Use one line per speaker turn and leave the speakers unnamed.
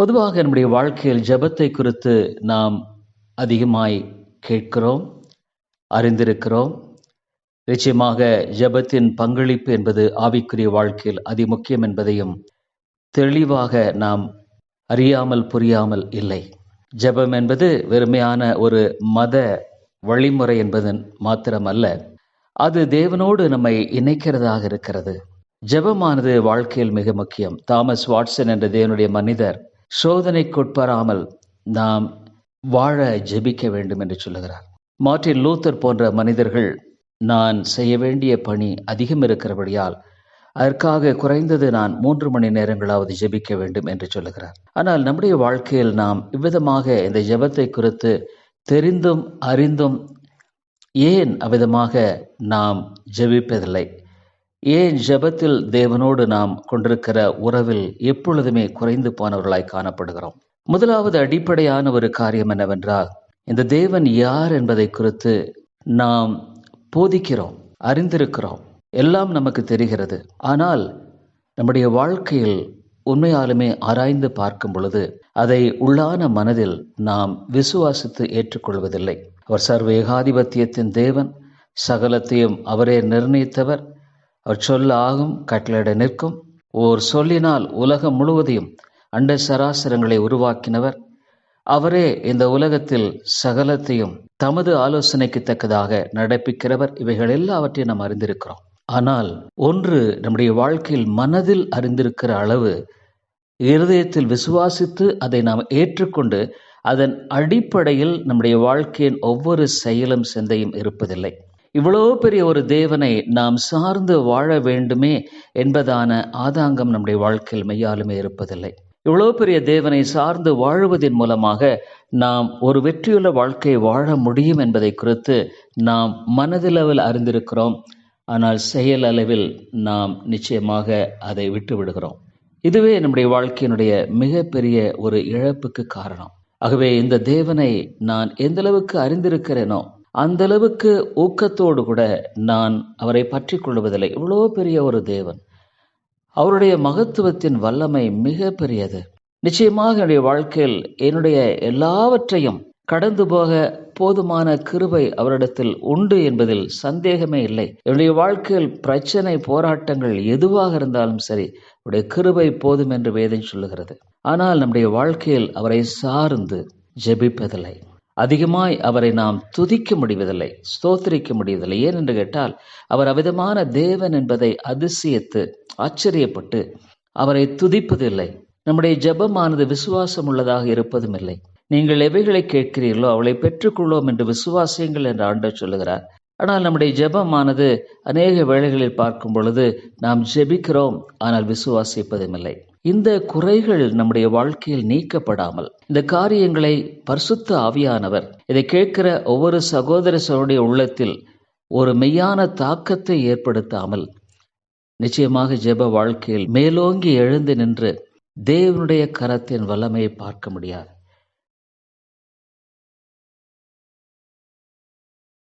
பொதுவாக நம்முடைய வாழ்க்கையில் ஜெபத்தை குறித்து நாம் அதிகமாய் கேட்கிறோம் அறிந்திருக்கிறோம். நிச்சயமாக ஜெபத்தின் பங்களிப்பு என்பது ஆவிக்குரிய வாழ்க்கையில் அதிமுக்கியம் என்பதையும் தெளிவாக நாம் அறியாமல் புரியாமல் இல்லை. ஜெபம் என்பது வெறுமையான ஒரு மத வழிமுறை என்பதன் மாத்திரமல்ல அது தேவனோடு நம்மை இணைக்கிறதாக இருக்கிறது. ஜெபமானது வாழ்க்கையில் மிக முக்கியம். தாமஸ் வாட்சன் என்ற தேவனுடைய மனிதர் சோதனைக்குட்படாமல் நாம் வாழ ஜெபிக்க வேண்டும் என்று சொல்லுகிறார். மார்ட்டின் லூத்தர் போன்ற மனிதர்கள் நான் செய்ய வேண்டிய பணி அதிகம் இருக்கிறபடியால் அதற்காக குறைந்தது நான் மூன்று மணி நேரங்களாவது ஜெபிக்க வேண்டும் என்று சொல்லுகிறார். ஆனால் நம்முடைய வாழ்க்கையில் நாம் இவ்விதமாக இந்த ஜெபத்தை குறித்து தெரிந்தும் அறிந்தும் ஏன் அவ்விதமாக நாம் ஜெபிப்பதில்லை? ஏன் ஜெபத்தில் தேவனோடு நாம் கொண்டிருக்கிற உறவில் எப்பொழுதுமே குறைந்து போனவர்களாய் காணப்படுகிறோம்? முதலாவது அடிப்படையான ஒரு காரியம் என்னவென்றால் இந்த தேவன் யார் என்பதை குறித்து நாம் போதிக்கிறோம் அறிந்திருக்கிறோம். எல்லாம் நமக்கு தெரிகிறது. ஆனால் நம்முடைய வாழ்க்கையில் உண்மையாலுமே ஆராய்ந்து பார்க்கும் பொழுது அதை உள்ளான மனதில் நாம் விசுவாசித்து ஏற்றுக்கொள்வதில்லை. அவர் சர்வ ஏகாதிபத்தியத்தின் தேவன் சகலத்தையும் அவரே நிர்ணயித்தவர். அவர் சொல்ல ஆகும் கட்டளையிட நிற்கும். ஓர் சொல்லினால் உலகம் முழுவதையும் அண்ட சராசரங்களை உருவாக்கினவர். அவரே இந்த உலகத்தில் சகலத்தையும் தமது ஆலோசனைக்கு தக்கதாக நடப்பிக்கிறவர். இவைகள் எல்லாவற்றையும் நாம் அறிந்திருக்கிறோம். ஆனால் ஒன்று நம்முடைய வாழ்க்கையில் மனதில் அறிந்திருக்கிற அளவு இருதயத்தில் விசுவாசித்து அதை நாம் ஏற்றுக்கொண்டு அதன் அடிப்படையில் நம்முடைய வாழ்க்கையின் ஒவ்வொரு செயலும் சிந்தையும் இருப்பதில்லை. இவ்வளோ பெரிய ஒரு தேவனை நாம் சார்ந்து வாழ வேண்டுமே என்பதான ஆதாங்கம் நம்முடைய வாழ்க்கையில் மெய்யாலுமே இருப்பதில்லை. இவ்வளோ பெரிய தேவனை சார்ந்து வாழுவதன் மூலமாக நாம் ஒரு வெற்றியுள்ள வாழ்க்கை வாழ முடியும் என்பதை குறித்து நாம் மனதளவில் அறிந்திருக்கிறோம். ஆனால் செயல் அளவில் நாம் நிச்சயமாக அதை விட்டு விடுகிறோம் இதுவே நம்முடைய வாழ்க்கையினுடைய மிகப்பெரிய ஒரு இழப்புக்கு காரணம். ஆகவே இந்த தேவனை நான் எந்தளவுக்கு அறிந்திருக்கிறேனோ அந்த அளவுக்கு ஊக்கத்தோடு கூட நான் அவரை பற்றி கொள்வதில்லை. இவ்வளோ பெரிய ஒரு தேவன். அவருடைய மகத்துவத்தின் வல்லமை மிக பெரியது. நிச்சயமாக என்னுடைய வாழ்க்கையில் என்னுடைய எல்லாவற்றையும் கடந்து போக போதுமான கிருபை அவரிடத்தில் உண்டு என்பதில் சந்தேகமே இல்லை. என்னுடைய வாழ்க்கையில் பிரச்சனை போராட்டங்கள் எதுவாக இருந்தாலும் சரி அவருடைய கிருபை போதும் என்று வேதம் சொல்லுகிறது. ஆனால் நம்முடைய வாழ்க்கையில் அவரை சார்ந்து ஜெபிப்பதில்லை. அதிகமாய் அவரை நாம் துதிக்க முடிவதில்லை ஸ்தோத்திரிக்க முடிவதில்லை. ஏன் என்று கேட்டால் அவர் அவிதமான தேவன் என்பதை அதிசயத்து ஆச்சரியப்பட்டு அவரை துதிப்பதில்லை. நம்முடைய ஜெபமானது விசுவாசம் உள்ளதாக இருப்பதும் இல்லை. நீங்கள் எவைகளை கேட்கிறீர்களோ அவளை பெற்றுக்கொள்வோம் என்று விசுவாசியுங்கள் என்று ஆண்டவர் சொல்லுகிறார். ஆனால் நம்முடைய ஜெபமானது அநேக வேளைகளில் பார்க்கும் பொழுது நாம் ஜெபிக்கிறோம் ஆனால் விசுவாசிப்பதும் இல்லை. இந்த குறைகள் நம்முடைய வாழ்க்கையில் நீக்கப்படாமல் இந்த காரியங்களை பரிசுத்த ஆவியானவர் இதை கேட்கிற ஒவ்வொரு சகோதர உள்ளத்தில் ஒரு மெய்யான தாக்கத்தை ஏற்படுத்தாமல் நிச்சயமாக ஜெப வாழ்க்கையில் மேலோங்கி எழுந்து நின்று தேவனுடைய கரத்தின் வல்லமையை பார்க்க முடியாது.